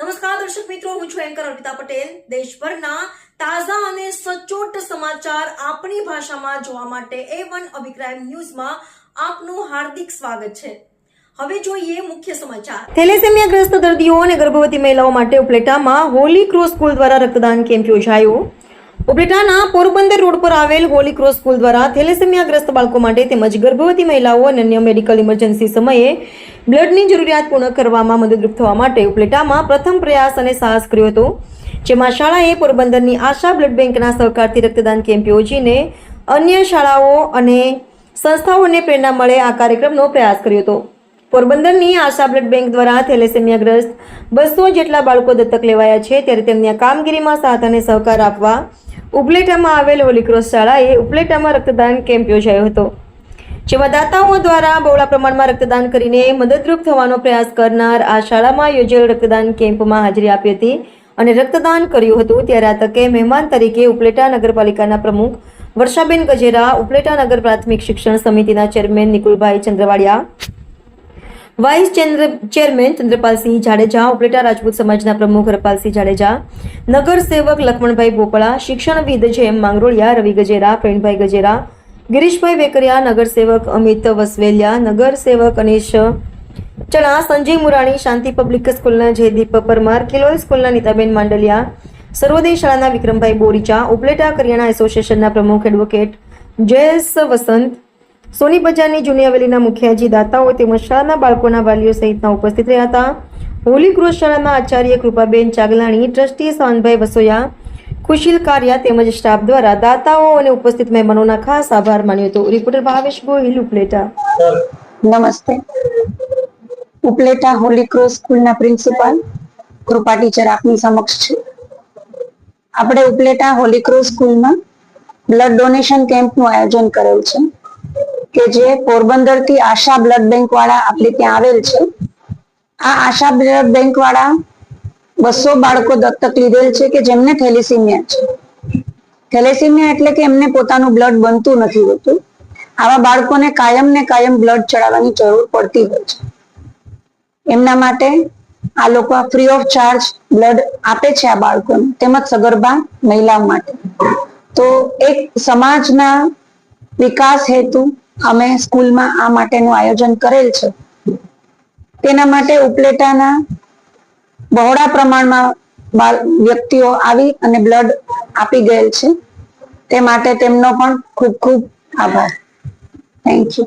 નમસ્કાર, દર્શક મિત્રો, હું છું એન્કર અર્પિતા પટેલ. દેશભરના તાજા અને સચોટ સમાચાર આપણી ભાષામાં જોવા માટે એ વન અભિપ્રાય ન્યૂઝમાં આપનું હાર્દિક સ્વાગત છે. હવે જોઈએ મુખ્ય સમાચાર. થેલેસેમિયાગ્રસ્ત દર્દીઓ અને ગર્ભવતી મહિલાઓ માટે ઉપલેટામાં હોલી ક્રોસ સ્કૂલ દ્વારા રક્તદાન કેમ્પ યોજાયો. ઉપલેટાના પોરબંદર રોડ પર આવેલ હોલી ક્રોસ સ્કૂલ દ્વારા થેલેસેમિયાગ્રસ્ત બાળકો માટે તેમજ ગર્ભવતી મહિલાઓ અને અન્ય મેડિકલ ઇમરજન્સી સમયે બ્લડની જરૂરિયાત પૂર્ણ કરવામાં મદદરૂપ થવા માટે ઉપલેટામાં પ્રથમ પ્રયાસ અને સાહસ કર્યો હતો. જેમાં શાળાએ પોરબંદરની આશા બ્લડ બેંકના સહકારથી રક્તદાન કેમ્પ યોજીને અન્ય શાળાઓ અને સંસ્થાઓને પ્રેરણા મળે આ કાર્યક્રમનો પ્રયાસ કર્યો હતો. પોરબંદરની આશા બ્લડ બેંક દ્વારા થેલેસેમિયાગ્રસ્ત બસો જેટલા બાળકો દત્તક લેવાયા છે ત્યારે તેમની કામગીરીમાં સાથ અને સહકાર આપવા ઉપલેટામાં આવેલ હોલીક્રોસ શાળાએ ઉપલેટામાં રક્તદાન કેમ્પ યોજાયો હતો. જેમાં દાતાઓ દ્વારા બહોળા પ્રમાણમાં રક્તદાન કરીને મદદરૂપ થવાનો પ્રયાસ કરનાર આ શાળામાં યોજેલ રક્તદાન કેમ્પમાં હાજરી આપી હતી અને રક્તદાન કર્યું હતું. ત્યારે આ તકે મહેમાન તરીકે ઉપલેટા નગરપાલિકાના પ્રમુખ વર્ષાબેન ગજેરા, ઉપલેટા નગર પ્રાથમિક શિક્ષણ સમિતિના chairman Nikulbhai Chandravadiya, vice chairman Chandrapalsinh Jadeja, Upleta Rajput સમાજના પ્રમુખ હરપાલસિંહ જાડેજા, નગર સેવક લક્ષ્મણભાઈ ભોપળા શિક્ષણવિદ જેમ માંગરોળિયા, રવિ ગજેરા પ્રેણભાઈ ગજેરા ગિરીશભાઈ વેકરિયા, નગરસેવક અમિત વસવેલિયા, નગરસેવક અનેશ ચણા, સંજય મુરાણી, શાંતિ પબ્લિક સ્કૂલના જયદીપ પરમાર, કિલોલ સ્કૂલના નીતાબેન માંડલિયા, સર્વોદય શાળાના વિક્રમભાઈ બોરીચા, ઉપલેટા કરિયાણા એસોસિએશનના પ્રમુખ એડવોકેટ જયેશ વસંત, સોની બજારની જૂની હવેલીના મુખિયાજી દાતાઓ તેમજ શાળાના બાળકોના વાલીઓ સહિતના ઉપસ્થિત રહ્યા હતા. હોલી ક્રોસ શાળાના આચાર્ય કૃપાબેન ચાગલાણી, ટ્રસ્ટી સોનભાઈ વસોયા ખુશીલ કાર્યા તેમજ સ્ટાફ દ્વારા દાતાઓ અને ઉપસ્થિત મહેમાનોના ખાસ આભાર માન્યો હતો. રિપોર્ટર ભાવેશ ગોહિલ ઉપલેટા. નમસ્તે. ઉપલેટા હોલી ક્રોસ સ્કૂલના પ્રિન્સિપાલ. કૃપા ટીચર આપની સમક્ષ છે. આપણે ઉપલેટા હોલી ક્રોસ સ્કૂલમાં બ્લડ ડોનેશન કેમ્પનું આયોજન કરેલ છે કે જે પોરબંદરથી આશા બ્લડ બેંક વાળા આપણે ત્યાં આવેલ છે. આ આશા બ્લડ બેંક વાળા બસો બાળકો દત્તક લીધેલ છે કે જેમને થેલેસીમિયા છે? થેલેસીમિયા એટલે કે એમને પોતાનું બ્લડ બનતું નથી હોતું. આવા બાળકોને કાયમ ને કાયમ બ્લડ ચડાવવાની જરૂર પડતી હોય છે. એમના માટે આ લોકો ફ્રી ઓફ ચાર્જ બ્લડ આપે છે આ બાળકોને, તેમજ સગર્ભા મહિલાઓ માટે. તો એક સમાજના વિકાસ હેતુ અમે સ્કૂલમાં આ માટેનું આયોજન કરેલ છે. તેના માટે ઉપલેટાના બહોળા પ્રમાણમાં વ્યક્તિઓ આવી અને બ્લડ આપી ગયેલ છે. તે માટે તેમનો પણ ખૂબ ખૂબ આભાર. Thank you